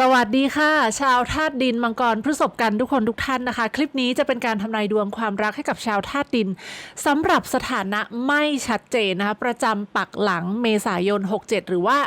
สวัสดีค่ะ ชาวธาตุดินมังกรพฤษภกันทุกคนทุกท่านนะคะ คลิปนี้จะเป็นการทำนายดวงความรักให้กับชาวธาตุดินสำหรับสถานะไม่ชัดเจนนะคะ ประจำปักหลังเมษายน 67 หรือว่า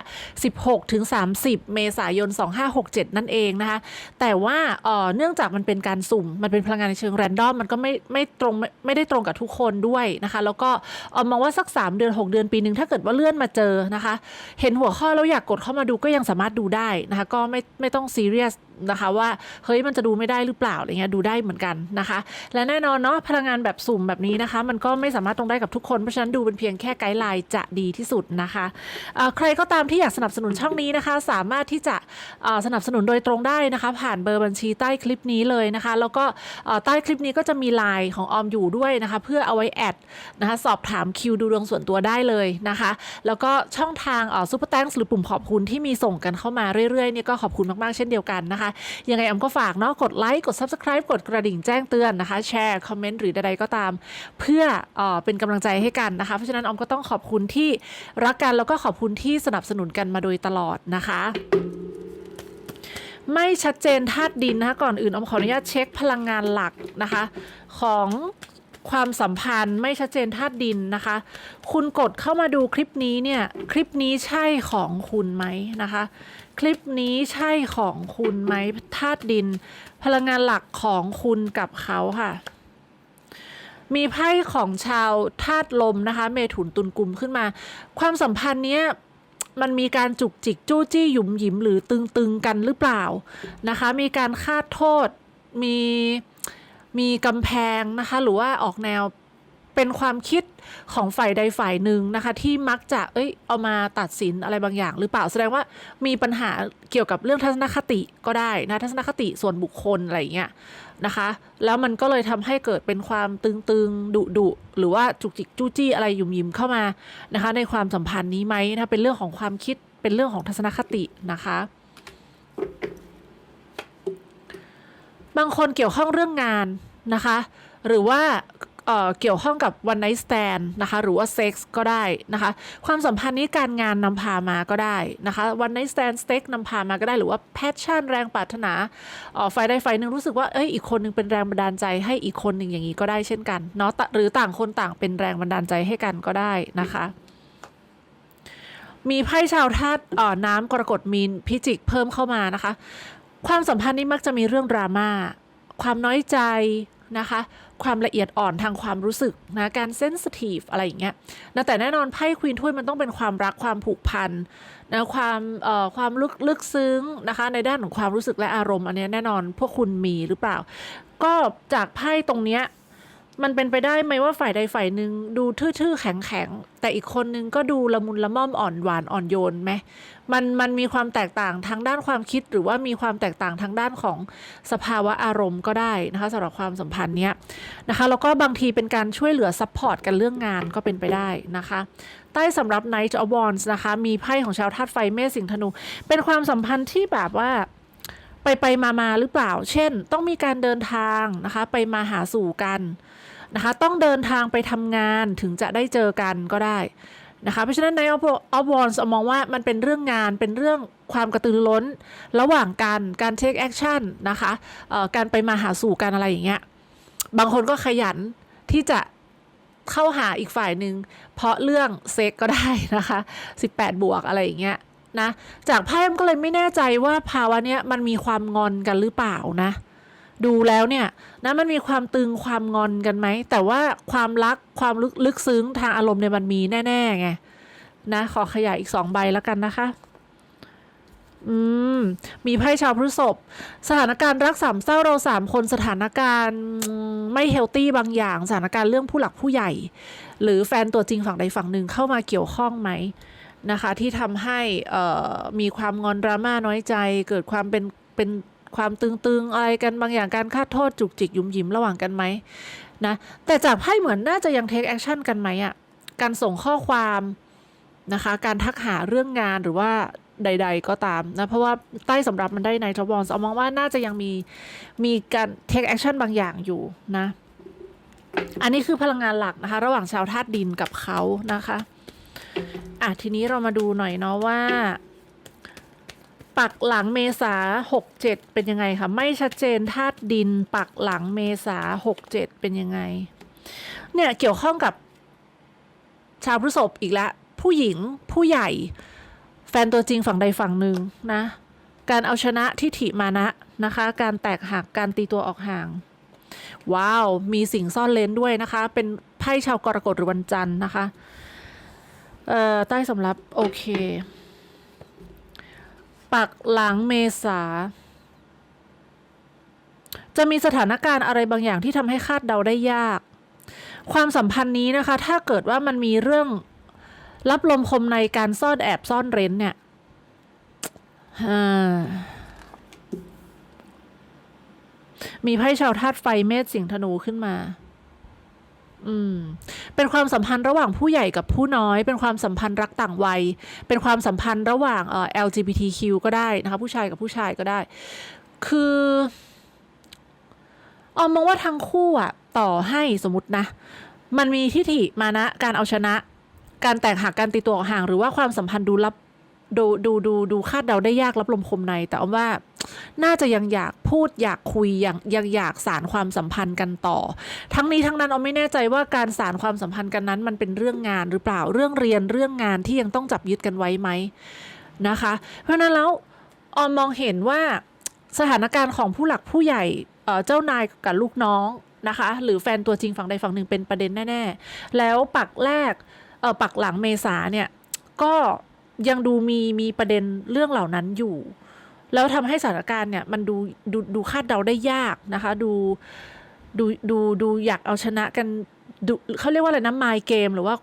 16ถึง30 เมษายน 2567 นั่นเองนะคะ แต่ว่าเอ่อเนื่องจากมันเป็นการสุ่ม มันเป็นพลังงานในเชิงแรนดอม มันก็ไม่ไม่ตรงไม่ไม่ได้ตรงกับทุกคนด้วยนะคะ แล้วก็เออมองว่าสัก 3 เดือน 6 เดือนปีหนึ่งถ้าเกิดว่าเลื่อนมาเจอนะคะ เห็นหัวข้อแล้วอยากกดเข้ามาดูก็ยังสามารถดูได้นะคะ ก็ไม่ไม่ต้องซีเรียส นะคะ ว่าเฮ้ยมันจะดูไม่ได้หรือเปล่าอะไรเงี้ยดูได้เหมือนกันนะคะ และแน่นอนเนาะพลังงานแบบสุ่มแบบนี้นะคะ มันก็ไม่สามารถตรงได้กับทุกคนเพราะฉะนั้นดูเป็นเพียงแค่ไกด์ไลน์จะดีที่สุดนะคะใครก็ตามที่อยากสนับสนุนช่องนี้นะคะ สามารถที่จะสนับสนุนโดยตรงได้นะคะ ผ่านเบอร์บัญชีใต้คลิปนี้เลยนะคะ แล้วก็ใต้คลิปนี้ก็จะมีไลน์ของออมอยู่ด้วยนะคะ เพื่อเอาไว้แอดนะคะสอบถามคิวดูดวงส่วนตัวได้เลยนะคะ แล้วก็ช่องทางอ่อซูเปอร์แตงหรือปุ่มขอบคุณที่มีส่งกันเข้ามาเรื่อยๆเนี่ยก็ขอบคุณมากๆเช่นเดียวกันนะคะยังไงออมก็ฝากเนาะกดไลค์กด Subscribe กดกระดิ่งแจ้งเตือนนะคะ แชร์คอมเมนต์หรือใดๆก็ตาม เพื่อเอเป็นกำลังใจให้กันนะคะ เพราะฉะนั้นออมก็ต้องขอบคุณที่รักกันแล้วก็ขอบคุณที่สนับสนุนกันมาโดยตลอดนะคะไม่ชัดเจนธาตุดินนะคะก่อนอื่นอมขออนุญาตเช็คพลังงานหลักนะคะ ของความสัมพันธ์ไม่ชัดเจนธาตุดินนะคะ คุณกดเข้ามาดูคลิปนี้เนี่ย คลิปนี้ใช่ของคุณไหมนะคะ คลิปนี้ใช่ของคุณไหมธาตุดิน พลังงานหลักของคุณกับเขาค่ะ มีไพ่ของชาวธาตุลมนะคะ เมถุนตุลกุมขึ้นมา ความสัมพันธ์เนี้ยมันมีการจุกจิกจู้จี้หยุมหยิมหรือตึงๆกันหรือเปล่านะคะ มีการคาดโทษมีมีกำแพงนะคะ หรือว่าออกแนว เป็นความคิดของฝ่ายใดฝ่ายหนึ่งนะคะ ที่มักจะเอ้ยเอามาตัดสินอะไรบางอย่าง หรือเปล่าแสดงว่ามีปัญหาเกี่ยวกับเรื่องทัศนคติก็ได้นะทัศนคติส่วนบุคคลอะไรเงี้ยนะคะ แล้วมันก็เลยทำให้เกิดเป็นความตึงๆดุดุหรือว่าจุกจิกจู้จี้อะไรยุ่มยิมเข้ามานะคะ ในความสัมพันธ์นี้ไหมนะเป็นเรื่องของความคิดเป็นเรื่องของทัศนคตินะคะบางคนเกี่ยวข้องเรื่องงานนะคะ หรือว่า เเกี่ยวข้องกับ one night stand นะคะ หรือว่าเซ็กส์ก็ได้นะคะ ความสัมพันธ์นี้การงานนำพามาก็ได้นะคะ one night stand เซ็กนำพามาก็ได้หรือว่า passion แรงปรารถนาเอ่อฝ่ายใดฝ่ายหนึ่งรู้สึกว่าเอ้ยอีกคนหนึงเป็นแรงบันดาลใจให้อีกคนหนึ่งอย่างนี้ก็ได้เช่นกันเนาะหรือต่างคนต่างเป็นแรงบันดาลใจให้กันก็ได้นะคะมีไพ่ชาวธาตุน้ำกรกฎมีนพิจิกเพิ่มเข้ามานะคะ ความสัมพันธ์นี้มักจะมีเรื่องดราม่าความน้อยใจนะคะ ความละเอียดอ่อนทางความรู้สึกนะการเซนสทีฟอะไรอย่างเงี้ยนะแต่แน่นอนไพ่ควีนถ้วยมันต้องเป็นความรักความผูกพันนะความเอ่อความลึกลึกซึ้งนะคะ ในด้านของความรู้สึกและอารมณ์ อันนี้แน่นอนพวกคุณมีหรือเปล่า ก็จากไพ่ตรงเนี้ย มันเป็นไปได้ไหมว่าฝ่ายใดฝ่ายหนึ่งดูทื่อๆแข็งๆ แต่อีกคนนึงก็ดูละมุนละม่อมอ่อนหวานอ่อนโยนไหมมันมันมีความแตกต่างทางด้านความคิดหรือว่ามีความแตกต่างทางด้านของสภาวะอารมณ์ก็ได้นะคะสำหรับความสัมพันธ์เนี้ยนะคะแล้วก็บางทีเป็นการช่วยเหลือซัพพอร์ตกันเรื่องงานก็เป็นไปได้นะคะ ใต้สำหรับ Knight of Wands นะคะ มีไพ่ของชาวธาตุไฟเมษสิงห์ธนู เป็นความสัมพันธ์ที่แบบว่าไปไปมามาหรือเปล่า เช่น ต้องมีการเดินทางนะคะ ไปมาหาสู่กัน นะคะ ต้องเดินทางไปทำงานถึงจะได้เจอกันก็ได้นะคะเพราะฉะนั้นใน of of Wands มองว่ามันเป็นเรื่องงานเป็นเรื่องความกระตือร้น ระหว่างกันการ take action นะคะการไปมาหาสู่กันอะไรอย่างเงี้ยบางคนก็ขยันที่จะเข้าหาอีกฝ่ายหนึ่งเพราะเรื่องเซ็กก็ได้นะคะ 18 บวกอะไรอย่างเงี้ยนะจากไพ่มันก็เลยไม่แน่ใจว่าภาวะเนี้ยมันมีความงอนกันหรือเปล่านะ ดูแล้วเนี่ยนะมันมีความตึงความงอนกันไหม แต่ว่าความรักความลึกลึกซึ้งทางอารมณ์เนี่ยมันมีแน่ๆไงนะขอขยายอีกสองใบแล้วกันนะคะ อืม มีไพ่ชาวพฤษภสถานการณ์รักสามเศร้าเราสามคนสถานการณ์ไม่เฮลตี้บางอย่าง สถานการณ์เรื่องผู้หลักผู้ใหญ่ หรือแฟนตัวจริงฝั่งใดฝั่งหนึ่งเข้ามาเกี่ยวข้องไหมนะคะ ที่ทำให้มีความงอนดราม่าน้อยใจ เกิดความเป็นเป็น ความตึงๆอะไรกันบางอย่างการคาดโทษจุกจิกยุ่มยิมระหว่างกันไหมนะแต่จากไพ่เหมือนน่าจะยังเทคแอคชั่นกันไหมอะ่ะการส่งข้อความนะคะการทักหาเรื่องงานหรือว่าใด ๆ ก็ตามนะ เพราะว่าใต้สำหรับมันได้ในทบอลเอามองว่าน่าจะยังมีมีการเทคแอคชั่นบางอย่างอยู่นะ อันนี้คือพลังงานหลักนะคะ ระหว่างชาวธาตุดินกับเขานะคะ อะทีนี้เรามาดูหน่อยเนาะว่า ปักหลังเมษาหกเป็นยังไงคะไม่ชัดเจนธาตุดิน ปักหลังเมษาหกเจ็ดเป็นยังไง เนี่ยเกี่ยวข้องกับ ชาวพฤษภอีกแล้วผู้หญิงผู้ใหญ่ แฟนตัวจริงฝั่งใดฝั่งหนึ่งนะ การเอาชนะทิฐิมานะนะคะ การแตกหักการตีตัวออกห่าง ว้าว มีสิ่งซ่อนเลนด้วยนะคะ เป็นไพ่ชาวกรกฎหรือวันจันทร์นะคะ เอ่อ ใต้สำรับ โอเค ปักหลังเมษา จะมีสถานการณ์อะไรบางอย่างที่ทำให้คาดเดาได้ยาก ความสัมพันธ์นี้นะคะ ถ้าเกิดว่ามันมีเรื่องรับลมคมในการซ่อนแอบซ่อนเร้นเนี่ยมีไพ่ชาวธาตุไฟเมษสิงห์ธนูขึ้นมา อืม เป็นความสัมพันธ์ระหว่างผู้ใหญ่กับผู้น้อย เป็นความสัมพันธ์รักต่างวัย เป็นความสัมพันธ์ระหว่างเอ่อ LGBTQ ก็ได้นะคะผู้ชายกับผู้ชายก็ได้ คือออมมองว่าทั้งคู่อะต่อให้สมมตินะ มันมีทิฐิมานะ การเอาชนะ การแตกหักการตีตัวออกห่าง หรือว่าความสัมพันธ์ดูลับ ดูดูดูดูคาดเดาได้ยากรับลมคมใน แต่ออมว่าน่าจะยังอยากพูดอยากคุยยังยังอยากสารความสัมพันธ์กันต่อ ทั้งนี้ทั้งนั้นออมไม่แน่ใจว่าการสารความสัมพันธ์กันนั้น มันเป็นเรื่องงานหรือเปล่าเรื่องเรียนเรื่องงานที่ยังต้องจับยึดกันไว้ไหมนะคะ เพราะนั้นแล้วออมมองเห็นว่าสถานการณ์ของผู้หลักผู้ใหญ่เจ้านายกับลูกน้องนะคะ หรือแฟนตัวจริงฝั่งใดฝั่งหนึ่งเป็นประเด็นแน่ ๆ แล้วปักแรกปักหลังเมษาเนี่ยก็ ยังดูมีมีประเด็นเรื่องเหล่านั้นอยู่ แล้วทำให้สถานการณ์เนี่ยมันดูดูดูคาดเดาได้ยากนะคะ ดูดูดูดูอยากเอาชนะกันดูเขาเรียกว่าอะไรนะไมเกมหรือว่า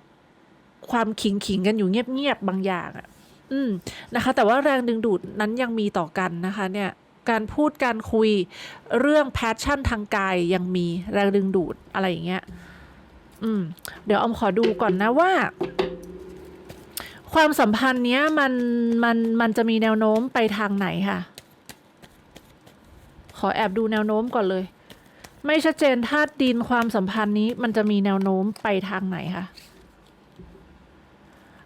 ความขิงขิงกันอยู่เงียบๆบบางอย่างอะ อืมนะคะ แต่ว่าแรงดึงดูดนั้นยังมีต่อกันนะคะ เนี่ย การพูดการคุยเรื่องแพชชั่นทางกายยังมีแรงดึงดูดอะไรอย่างเงี้ย อืม เดี๋ยวอมขอดูก่อนนะว่า ความสัมพันธ์เนี้ยมันมันมันจะมีแนวโน้มไปทางไหนค่ะ ขอแอบดูแนวโน้มก่อนเลย ไม่ชัดเจนธาตุดินความสัมพันธ์นี้มันจะมีแนวโน้มไปทางไหนคะ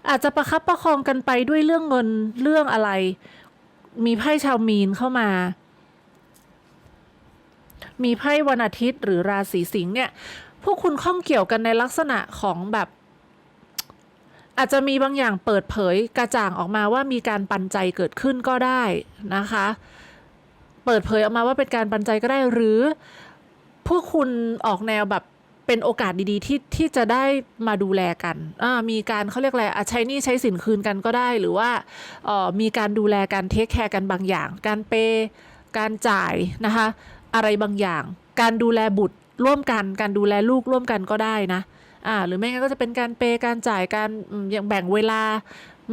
อาจจะประคับประคองกันไปด้วยเรื่องเงินเรื่องอะไร มีไพ่ชาวมีนเข้ามา มีไพ่วันอาทิตย์หรือราศีสิงห์เนี่ย พวกคุณข้องเกี่ยวกันในลักษณะของแบบ อาจจะมีบางอย่างเปิดเผยกระจ่างออกมาว่ามีการปันใจเกิดขึ้นก็ได้นะคะ เปิดเผยออกมาว่าเป็นการปันใจก็ได้หรือ พวกคุณออกแนวแบบเป็นโอกาสดีๆที่ที่จะได้มาดูแลกัน มีการเขาเรียกอะไรใช้นี้ใช้สินคืนกันก็ได้ หรือว่าออมีการดูแลกันเทคแคร์กันบางอย่าง การเปย์การจ่ายนะคะ อะไรบางอย่าง การดูแลบุตรร่วมกัน การดูแลลูกร่วมกันก็ได้นะ อ่าหรือไม่งั้นก็จะเป็นการเปย์การจ่ายการอย่างแบ่งเวลา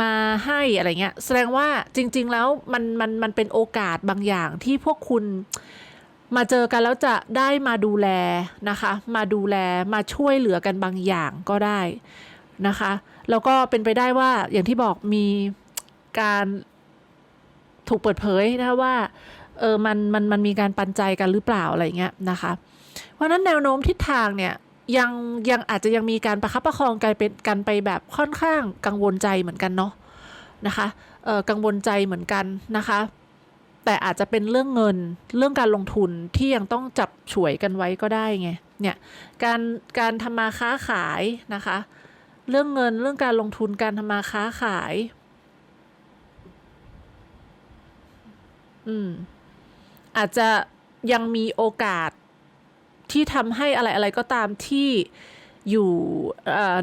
มาให้อะไรเงี้ยแสดงว่าจริง ๆ แล้วมันมันมันเป็นโอกาสบางอย่างที่พวกคุณมาเจอกันแล้วจะได้มาดูแลนะคะ มาดูแลมาช่วยเหลือกันบางอย่างก็ได้นะคะ แล้วก็เป็นไปได้ว่าอย่างที่บอกมีการถูกเปิดเผยนะคะว่าเออมันมันมันมีการปันใจกันหรือเปล่าอะไรเงี้ยนะคะ เพราะนั้นแนวโน้มทิศทางเนี่ย ยังยังอาจจะยังมีการประคับประคองกันเป็นกันไปแบบค่อนข้างกังวลใจเหมือนกันเนาะนะคะเออกังวลใจเหมือนกันนะคะ แต่อาจจะเป็นเรื่องเงินเรื่องการลงทุนที่ยังต้องจับฉวยกันไว้ก็ได้ไงเนี่ยการการทำมาค้าขายนะคะ เรื่องเงินเรื่องการลงทุนการทำมาค้าขาย อืมอาจจะยังมีโอกาส ที่ทำให้อะไรอะไรก็ตามที่อยู่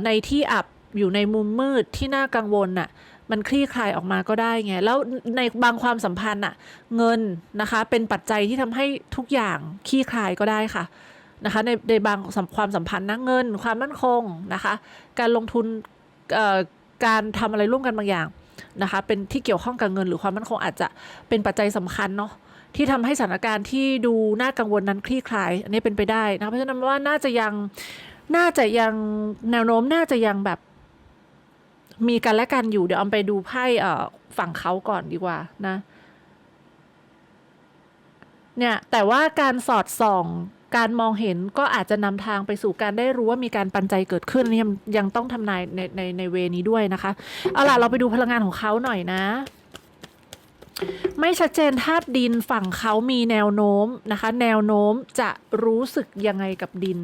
ในที่อับอยู่ในมุมมืดที่น่ากังวลน่ะมันคลี่คลายออกมาก็ได้ไง แล้วในบางความสัมพันธ์น่ะเงินนะคะเป็นปัจจัยที่ทำให้ทุกอย่างคลี่คลายก็ได้ค่ะนะคะในในบางความสัมพันธ์นะเงิน ความมั่นคงนะคะการลงทุนการทำอะไรร่วมกันบางอย่างนะคะเป็นที่เกี่ยวข้องกับเงินหรือความมั่นคงอาจจะเป็นปัจจัยสำคัญเนาะ ที่ทำให้สถานการณ์ที่ดูน่ากังวลนั้นคลี่คลาย อันนี้เป็นไปได้นะคะเพราะฉะนั้นว่าน่าจะยังน่าจะยังแนวโน้มน่าจะยังแบบ มีกันและกันอยู่เดี๋ยวเอาไปดูไพ่เอ่อฝั่งเขาก่อนดีกว่านะ เนี่ยแต่ว่าการสอดส่องการมองเห็นก็อาจจะนำทางไปสู่การได้รู้ว่ามีการปันใจเกิดขึ้นอันนี่ยังยังต้องทำนายในในในเวนี้ด้วยนะคะ เอาล่ะเราไปดูพลังงานของเขาหน่อยนะ ไม่ชัดเจนธาตุดินฝั่งเขามีแนวโน้มนะคะ แนวโน้มจะรู้สึกยังไงกับดิน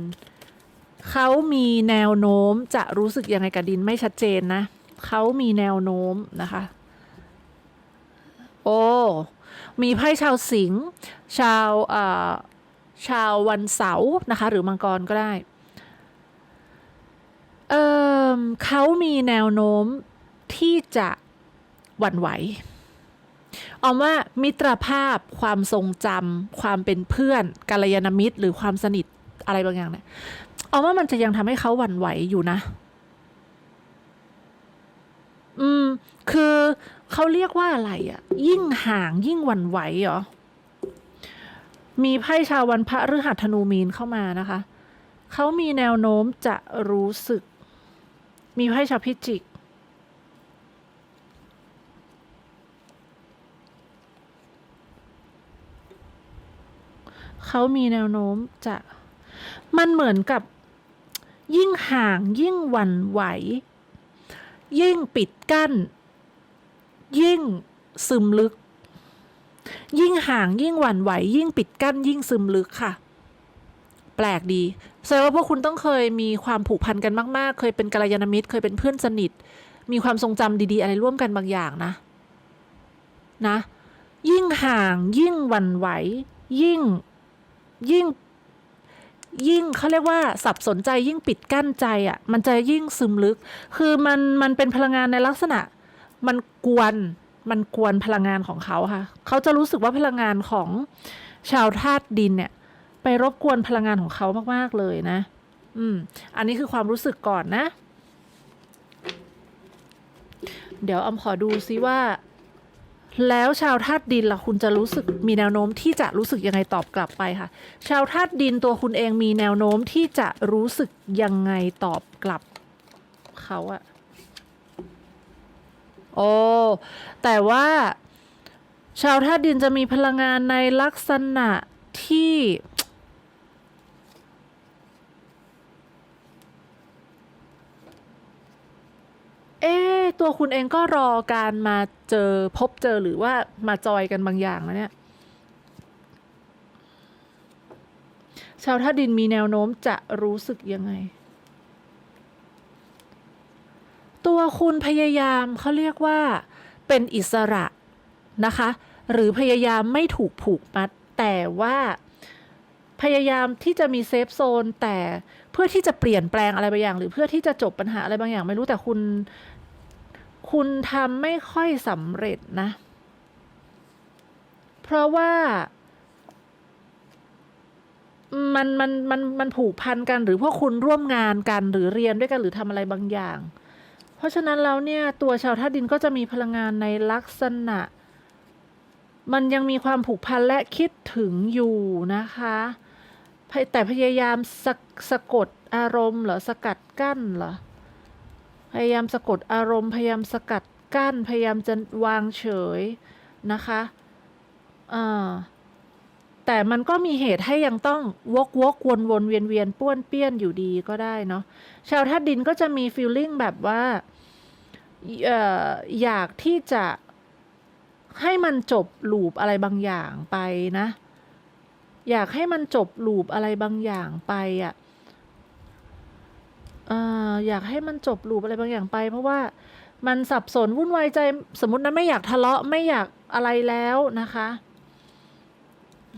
เขามีแนวโน้มจะรู้สึกยังไงกับดินไม่ชัดเจนนะ เขามีแนวโน้มนะคะ โอ้มีไพ่ชาวสิงห์ชาวเอ่อชาววันเสาร์นะคะ หรือมังกรก็ได้เออเขามีแนวโน้มที่จะหวั่นไหว ออมว่ามิตรภาพ ความทรงจำความเป็นเพื่อนกัลยาณมิตร หรือความสนิทอะไรบางอย่างเนี่ยออมว่ามันจะยังทำให้เขาหวั่นไหวอยู่นะ อืม คือเขาเรียกว่าอะไรอะ่ะ ยิ่งห่างยิ่งหวั่นไหวเหรอมีไพ่ชาววันพระฤหัสธนูมีนเข้ามานะคะ เขามีแนวโน้มจะรู้สึก มีไพ่ชาวพิจิก เขามีแนวโน้มจะมันเหมือนกับยิ่งห่างยิ่งหวั่นไหว ยิ่งปิดกั้น ยิ่งซึมลึก ยิ่งห่างยิ่งหวั่นไหว ยิ่งปิดกั้น ยิ่งซึมลึกค่ะ แปลกดีแสดงว่าพวกคุณต้องเคยมีความผูกพันกันมากๆ เคยเป็นกัลยาณมิตร เคยเป็นเพื่อนสนิท มีความทรงจำดีๆ อะไรร่วมกันบางอย่างนะ นะ ยิ่งห่างยิ่งหวั่นไหว ยิ่ง ยิ่งยิ่งเขาเรียกว่าสับสนใจยิ่งปิดกั้นใจอะ่ะ มันจะยิ่งซึมลึก คือมันมันเป็นพลังงานในลักษณะ มันกวนมันกวนพลังงานของเขาค่ะ เขาจะรู้สึกว่าพลังงานของชาวธาตุดินเนี่ย ไปรบกวนพลังงานของเขามาก ๆ เลยนะ อืม อันนี้คือความรู้สึกก่อนนะ เดี๋ยวออมขอดูซิว่า แล้วชาวธาตุดินล่ะคุณจะรู้สึกมีแนวโน้มที่จะรู้สึกยังไงตอบกลับไปค่ะ ชาวธาตุดินตัวคุณเองมีแนวโน้มที่จะรู้สึกยังไงตอบกลับเขาอะโอ้แต่ว่า ชาวธาตุดินจะมีพลังงานในลักษณะที่ เอ๊ตัวคุณเองก็รอการมาเจอพบเจอหรือว่ามาจอยกันบางอย่างแล้วเนี่ยชาวธาดินมีแนวโน้มจะรู้สึกยังไง ตัวคุณพยายามเขาเรียกว่าเป็นอิสระนะคะ หรือพยายามไม่ถูกผูกมัด แต่ว่า พยายามที่จะมีเซฟโซนแต่เพื่อที่จะเปลี่ยนแปลงอะไรบางอย่าง หรือเพื่อที่จะจบปัญหาอะไรบางอย่าง ไม่รู้แต่คุณ คุณทำไม่ค่อยสำเร็จนะ เพราะว่ามันมันมันมันผูกพันกันหรือพวกคุณร่วมงานกันหรือเรียนด้วยกันหรือทำอะไรบางอย่าง เพราะฉะนั้นแล้วเนี่ยตัวชาวธาตุดินก็จะมีพลังงานในลักษณะ มันยังมีความผูกพันและคิดถึงอยู่นะคะ แต่พยายามสะสะกดอารมณ์เหรอสกัดกั้นเหรอพยายามสะกดอารมณ์ พยายามสกัดกั้น พยายามจะวางเฉยนะคะอ่าแต่มันก็มีเหตุให้ยังต้องวกวกวนวนเวียนเวียนป้วนเปี้ยนอยู่ดีก็ได้เนาะชาวธาตุดินก็จะมีฟีลลิ่งแบบว่าเอ่ออยากที่จะให้มันจบลูปอะไรบางอย่างไปนะ อยากให้มันจบลูปอะไรบางอย่างไปอะ่ะอออยากให้มันจบลูปอะไรบางอย่างไป เพราะว่ามันสับสนวุ่นวายใจสมมตินะไม่อยากทะเลาะไม่อยากอะไรแล้วนะคะ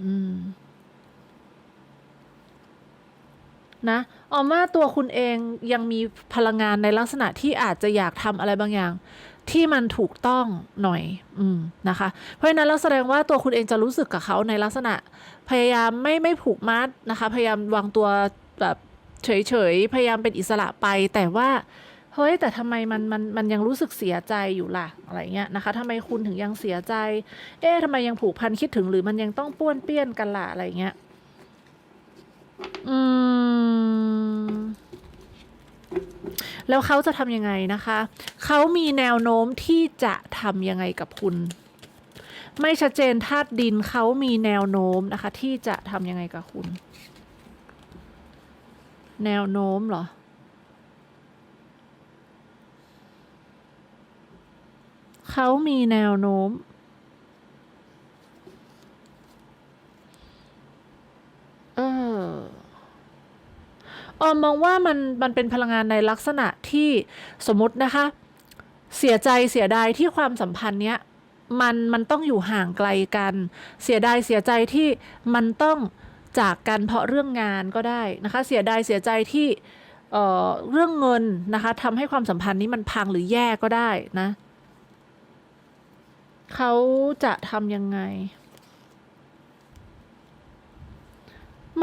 อืม นะออมว่าตัวคุณเองยังมีพลังงานในลักษณะที่อาจจะอยากทำอะไรบางอย่าง ที่มันถูกต้องหน่อยอืมนะคะ เพราะฉะนั้นเราแสดงว่าตัวคุณเองจะรู้สึกกับเขาในลักษณะพยายามไม่ไม่ผูกมัดนะคะ พยายามวางตัวแบบเฉยๆ พยายามเป็นอิสระไป แต่ว่าเฮ้ยแต่ทำไมมันมันมันยังรู้สึกเสียใจอยู่ล่ะอะไรเงี้ยนะคะทำไมคุณถึงยังเสียใจ เอ๊ะทำไมยังผูกพันคิดถึงหรือมันยังต้องป้วนเปี้ยนกันล่ะอะไรเงี้ย อืม แล้วเขาจะทำยังไงนะคะ เขามีแนวโน้มที่จะทำยังไงกับคุณ ไม่ชัดเจนธาตุดินเขามีแนวโน้มนะคะ ที่จะทำยังไงกับคุณ แนวโน้มเหรอเขามีแนวโน้ม ออมมองว่ามันมันเป็นพลังงานในลักษณะที่สมมตินะคะ เสียใจเสียดายที่ความสัมพันธ์เนี้ยมันมันต้องอยู่ห่างไกลกัน เสียดายเสียใจที่มันต้องจากกันเพราะเรื่องงานก็ได้นะคะ เสียดายเสียใจที่เอ่อเรื่องเงินนะคะทำให้ความสัมพันธ์นี้มันพังหรือแย่ก็ได้นะเขาจะทำยังไง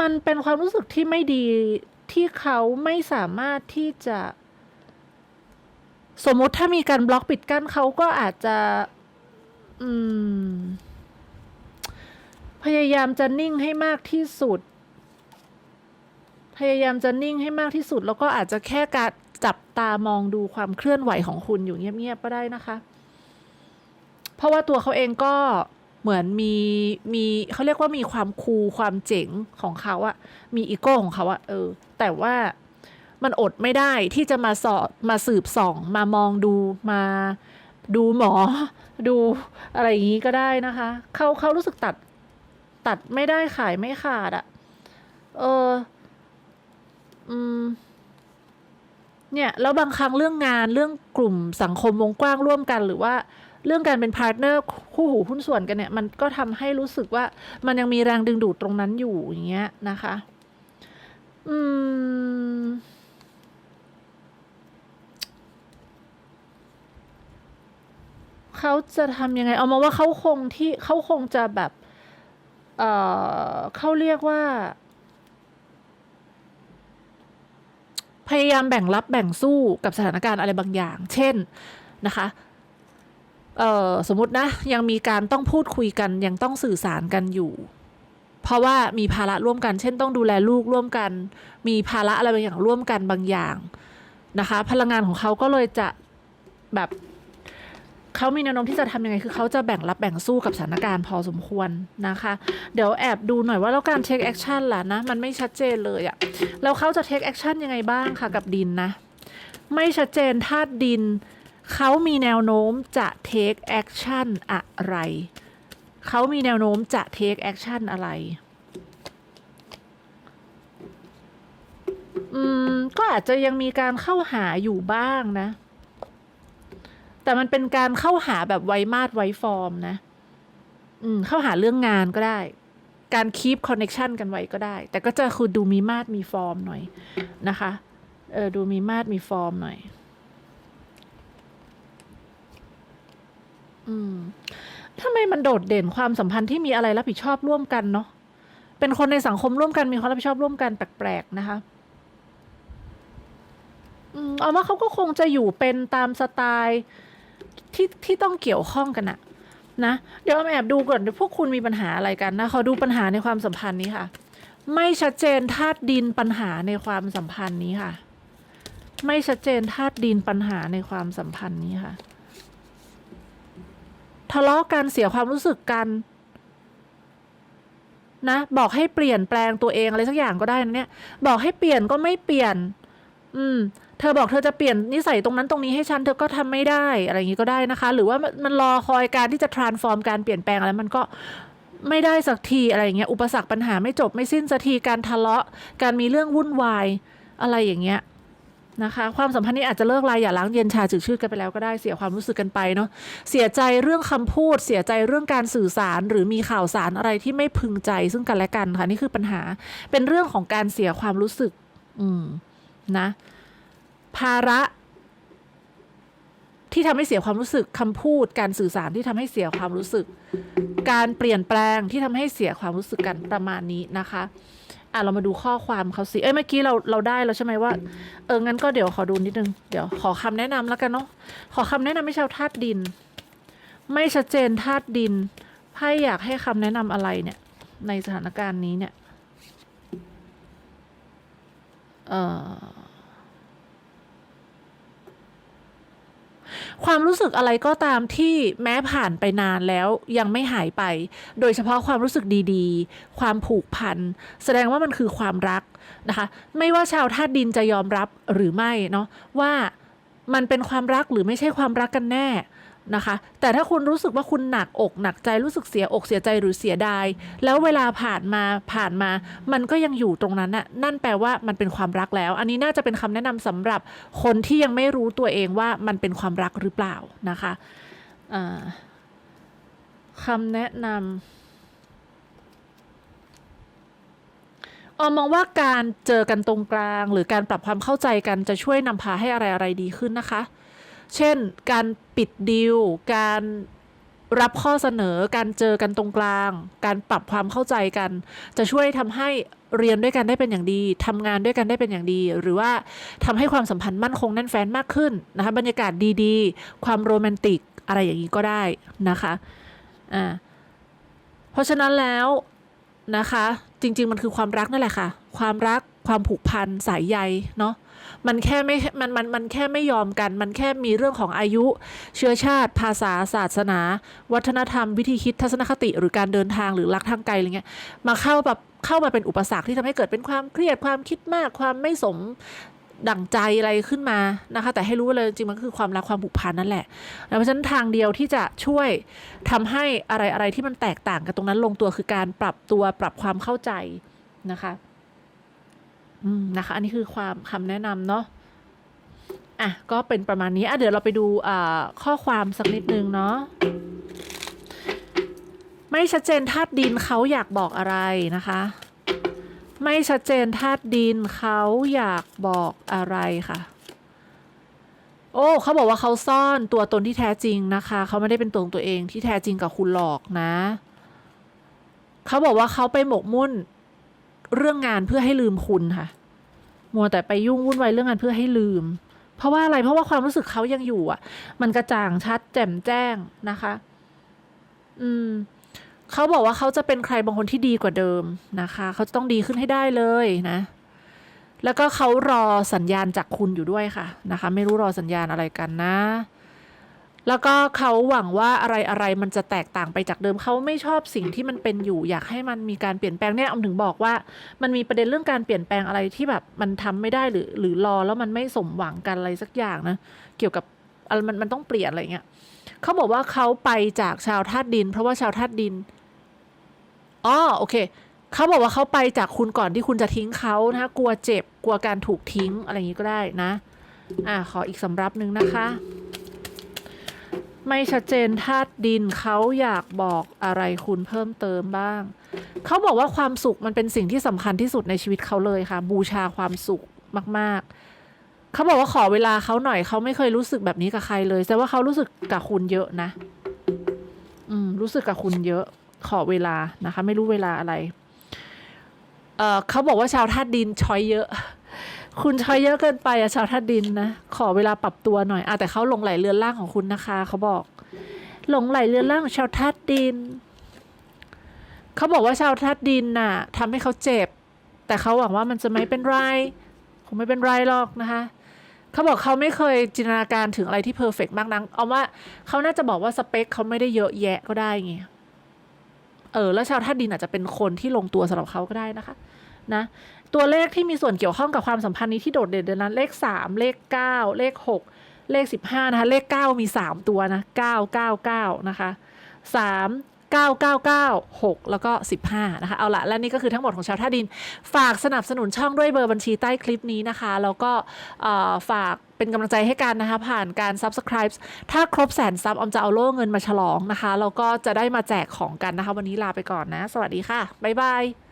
มันเป็นความรู้สึกที่ไม่ดี ที่เขาไม่สามารถที่จะ สมมติถ้ามีการบล็อกปิดกั้นเขาก็อาจจะ อืม พยายามจะนิ่งให้มากที่สุด พยายามจะนิ่งให้มากที่สุด แล้วก็อาจจะแค่การจับตามองดูความเคลื่อนไหวของคุณอยู่เงียบๆก็ได้นะคะ เพราะว่าตัวเขาเองก็ เหมือนมีมีเขาเรียกว่ามีความคูลความเจ๋งของเขาอะมีอีโก้ของเขาอะเออ แต่ว่ามันอดไม่ได้ที่จะมาสอดมาสืบส่อง มามองดูมาดูหมอ ดูอะไรอย่างนี้ก็ได้นะคะ เขาเขารู้สึกตัดตัดไม่ได้ขายไม่ขาดอะเออ อืมเนี่ย แล้วบางครั้งเรื่องงานเรื่องกลุ่มสังคมวงกว้างร่วมกันหรือว่า เรื่องการเป็นพาร์ทเนอร์คู่หูหุ้นส่วนกันเนี่ยมันก็ทำให้รู้สึกว่ามันยังมีแรงดึงดูดตรงนั้นอยู่อย่างเงี้ยนะคะ อืมเขาจะทำยังไง เอามาว่าเขาคงที่เขาคงจะแบบ เออเขาเรียกว่า พยายามแบ่งรับแบ่งสู้กับสถานการณ์อะไรบางอย่าง เช่นนะคะ เออสมมตินะ ยังมีการต้องพูดคุยกันยังต้องสื่อสารกันอยู่ เพราะว่ามีภาระร่วมกัน เช่นต้องดูแลลูกร่วมกัน มีภาระอะไรบางอย่างร่วมกันบางอย่างนะคะ พลังงานของเขาก็เลยจะแบบเขามีแนวโน้มที่จะทำยังไง คือเขาจะแบ่งรับแบ่งสู้กับสถานการณ์พอสมควรนะคะ เดี๋ยวแอบดูหน่อยว่าแล้วการเทคแอคชั่นล่ะนะ มันไม่ชัดเจนเลยอะแล้วเขาจะเทคแอคชั่นยังไงบ้างคะกับดินนะ ไม่ชัดเจนธาตุดิน เขามีแนวโน้มจะ take action อะไร เขามีแนวโน้มจะ take action อะไร อืม ก็อาจจะยังมีการเข้าหาอยู่บ้างนะ แต่มันเป็นการเข้าหาแบบไวมาดไวฟอร์มนะ อืม เข้าหาเรื่องงานก็ได้ การคีปคอนเน็ชันกันไว้ก็ได้ แต่ก็จะคือดูมีมาดมีฟอร์มหน่อยนะคะ เออ ดูมีมาดมีฟอร์มหน่อย อืมทำไมมันโดดเด่นความสัมพันธ์ที่มีอะไรรับผิดชอบร่วมกันเนาะ เป็นคนในสังคมร่วมกันมีความรับผิดชอบร่วมกันแปลกๆนะคะ อืมเอาว่าเขาก็คงจะอยู่เป็นตามสไตล์ที่ที่ต้องเกี่ยวข้องกันอะนะ เดี๋ยวแอบดูก่อนพวกคุณมีปัญหาอะไรกันนะ ขอดูปัญหาในความสัมพันธ์นี้ค่ะ ไม่ชัดเจนธาตุดินปัญหาในความสัมพันธ์นี้ค่ะ ไม่ชัดเจนธาตุดินปัญหาในความสัมพันธ์นี้ค่ะ ทะเลาะกันเสียความรู้สึกกัน นะ บอกให้เปลี่ยนแปลงตัวเองอะไรสักอย่างก็ได้นะเนี่ย บอกให้เปลี่ยนก็ไม่เปลี่ยน อืม เธอบอกเธอจะเปลี่ยนนิสัยตรงนั้นตรงนี้ให้ฉันเธอก็ทำไม่ได้ อะไรอย่างนี้ก็ได้นะคะ หรือว่ามันมันรอคอยการที่จะ transform การเปลี่ยนแปลงอะไรมันก็ไม่ได้สักทีอะไรอย่างเงี้ย อุปสรรคปัญหาไม่จบไม่สิ้นสักทีการทะเลาะ การมีเรื่องวุ่นวายอะไรอย่างเงี้ย นะคะความสัมพันธ์นี้อาจจะเลิกลายอย่าล้างเย็นชาจืดชืดกันไปแล้วก็ได้เสียความรู้สึกกันไปเนาะเสียใจเรื่องคำพูด เสียใจเรื่องการสื่อสาร หรือมีข่าวสารอะไรที่ไม่พึงใจซึ่งกันและกันค่ะนี่คือปัญหา เป็นเรื่องของการเสียความรู้สึก อืมนะ ภาระที่ทำให้เสียความรู้สึกคำพูด การสื่อสารที่ทำให้เสียความรู้สึก การเปลี่ยนแปลงที่ทำให้เสียความรู้สึกกันประมาณนี้นะคะ อะเรามาดูข้อความเขาสิ เอ้ยเมื่อกี้เราเราได้แล้วใช่ไหมว่า เอองั้นก็เดี๋ยวขอดูนิดนึง เดี๋ยวขอคำแนะนำแล้วกันเนาะ ขอคำแนะนำให้ชาวธาตุดิน ไม่ชัดเจนธาตุดินไพ่อยากให้คำแนะนำอะไรเนี่ย ในสถานการณ์นี้เนี่ย เอ่อ ความรู้สึกอะไรก็ตามที่แม้ผ่านไปนานแล้วยังไม่หายไป โดยเฉพาะความรู้สึกดีๆ ความผูกพัน แสดงว่ามันคือความรักนะคะ ไม่ว่าชาวธาตุดินจะยอมรับหรือไม่เนาะว่ามันเป็นความรักหรือไม่ใช่ความรักกันแน่ นะคะ แต่ถ้าคุณรู้สึกว่าคุณหนักอกหนักใจรู้สึกเสียอกเสียใจหรือเสียดาย แล้วเวลาผ่านมาผ่านมา มันก็ยังอยู่ตรงนั้นน่ะนั่นแปลว่ามันเป็นความรักแล้ว อันนี้น่าจะเป็นคำแนะนำสำหรับคนที่ยังไม่รู้ตัวเองว่ามันเป็นความรักหรือเปล่านะคะอ่าคำแนะนำออมองว่าการเจอกันตรงกลาง หรือการปรับความเข้าใจกันจะช่วยนำพาให้อะไรอะไรดีขึ้นนะคะ เช่น การปิดดีล การรับข้อเสนอ การเจอกันตรงกลาง การปรับความเข้าใจกัน จะช่วยทำให้เรียนด้วยกันได้เป็นอย่างดีทำงานด้วยกันได้เป็นอย่างดี หรือว่าทำให้ความสัมพันธ์มั่นคงแน่นแฟ้นมากขึ้นนะคะบรรยากาศดีๆ ความโรแมนติกอะไรอย่างนี้ก็ได้นะคะอ่าเพราะฉะนั้นแล้วนะคะ จริง ๆ มันคือความรักนั่นแหละค่ะ ความรักความผูกพันสายใยเนาะ มันแค่ไม่ มันมันมันแค่ไม่ยอมกัน มันแค่มีเรื่องของอายุ เชื้อชาติ ภาษาศาสนา วัฒนธรรม วิธีคิดทัศนคติ หรือการเดินทางหรือรักทางไกลอะไรเงี้ยมาเข้าแบบเข้ามาเป็นอุปสรรคที่ทำให้เกิดเป็นความเครียดความคิดมากความไม่สมดั่งใจอะไรขึ้นมานะคะ แต่ให้รู้เลยจริงๆมันก็คือความรักความผูกพันนั่นแหละแล้วเพราะฉะนั้นทางเดียวที่จะช่วยทำให้อะไรอะไรที่มันแตกต่างกันตรงนั้นลงตัวคือการปรับตัวปรับความเข้าใจนะคะ นะคะ อันนี้คือความคำแนะนำเนาะอะก็เป็นประมาณนี้อะเดี๋ยวเราไปดูอข้อความสักนิดนึงเนาะไม่ชัดเจนธาตุดินเขาอยากบอกอะไรนะคะ ไม่ชัดเจนธาตุดินเขาอยากบอกอะไรค่ะ โอ้เขาบอกว่าเขาซ่อนตัวตนที่แท้จริงนะคะ เขาไม่ได้เป็นตัวของตัวเองที่แท้จริงกับคุณหลอกนะ เขาบอกว่าเขาไปหมกมุ่น เรื่องงานเพื่อให้ลืมคุณค่ะ มัวแต่ไปยุ่งวุ่นวายเรื่องงานเพื่อให้ลืม เพราะว่าอะไรเพราะว่าความรู้สึกเขายังอยู่อะ มันกระจ่างชัด แจ่มแจ้งนะคะ อืมเขาบอกว่าเขาจะเป็นใครบางคนที่ดีกว่าเดิมนะคะ เขาจะต้องดีขึ้นให้ได้เลยนะ แล้วก็เขารอสัญญาณจากคุณอยู่ด้วยค่ะนะคะ ไม่รู้รอสัญญาณอะไรกันนะ แล้วก็เขาหวังว่าอะไรอะไรมันจะแตกต่างไปจากเดิมเขาไม่ชอบสิ่งที่มันเป็นอยู่ อยากให้มันมีการเปลี่ยนแปลงเนี่ยอมถึงบอกว่า มันมีประเด็นเรื่องการเปลี่ยนแปลงอะไรที่แบบมันทำไม่ได้หรือ หรือรอแล้วมันไม่สมหวังกันอะไรสักอย่างนะเกี่ยวกับอะไรมันมันต้องเปลี่ยนอะไรเงี้ยเขาบอกว่าเขาไปจากชาวธาตุดิน เพราะว่าชาวธาตุดินอ๋อโอเคเขาบอกว่าเขาไปจากคุณก่อนที่คุณจะทิ้งเขานะกลัวเจ็บกลัวการถูกทิ้งอะไรอย่างนี้ก็ได้นะ อ่าขออีกสำรับหนึ่งนะคะ ไม่ชัดเจนธาตุดินเขาอยากบอกอะไรคุณเพิ่มเติมบ้าง เขาบอกว่าความสุขมันเป็นสิ่งที่สำคัญที่สุดในชีวิตเขาเลยค่ะ บูชาความสุขมาก ๆ เขาบอกว่าขอเวลาเขาหน่อยเขาไม่เคยรู้สึกแบบนี้กับใครเลยแต่ว่าเขารู้สึกกับคุณเยอะนะ อืม รู้สึกกับคุณเยอะ ขอเวลานะคะ ไม่รู้เวลาอะไร เออเขาบอกว่าชาวธาตุดินช้อยเยอะ คุณใช้เยอะเกินไปอะชาวธาตุดินนะ ขอเวลาปรับตัวหน่อยอะแต่เขาหลงไหลเรือนร่างของคุณนะคะ เขาบอก หลงไหลเรือนร่างของชาวธาตุดิน เขาบอกว่าชาวธาตุดินน่ะทำให้เขาเจ็บ แต่เขาหวังว่ามันจะไม่เป็นไรคงไม่เป็นไรหรอกนะคะเขาบอกเขาไม่เคยจินตนาการถึงอะไรที่เพอร์เฟกมากนักเอาว่าเขาน่าจะบอกว่าสเปคเขาไม่ได้เยอะแยะก็ได้ไงเออแล้วชาวธาตุดินอาจจะเป็นคนที่ลงตัวสำหรับเขาก็ได้นะคะ นะ ตัวเลขที่มีส่วนเกี่ยวข้องกับความสัมพันธ์นี้ที่โดดเด่นเด่นนั้นเลขสามเลขเก้าเลขหกเลขสิบห้านะคะ เลขเก้ามีสามตัวนะเก้าเก้าเก้านะคะสามเก้าเก้าเก้าหกแล้วก็สิบห้านะคะ เอาละและนี่ก็คือทั้งหมดของชาวท่าดิน ฝากสนับสนุนช่องด้วยเบอร์บัญชีใต้คลิปนี้นะคะ แล้วก็ฝากเป็นกำลังใจให้กันนะคะ ผ่านการ subscribe ถ้าครบแสนซับออมจะเอาโล่เงินมาฉลองนะคะ แล้วก็จะได้มาแจกของกันนะคะ วันนี้ลาไปก่อนนะ สวัสดีค่ะ บ๊ายบาย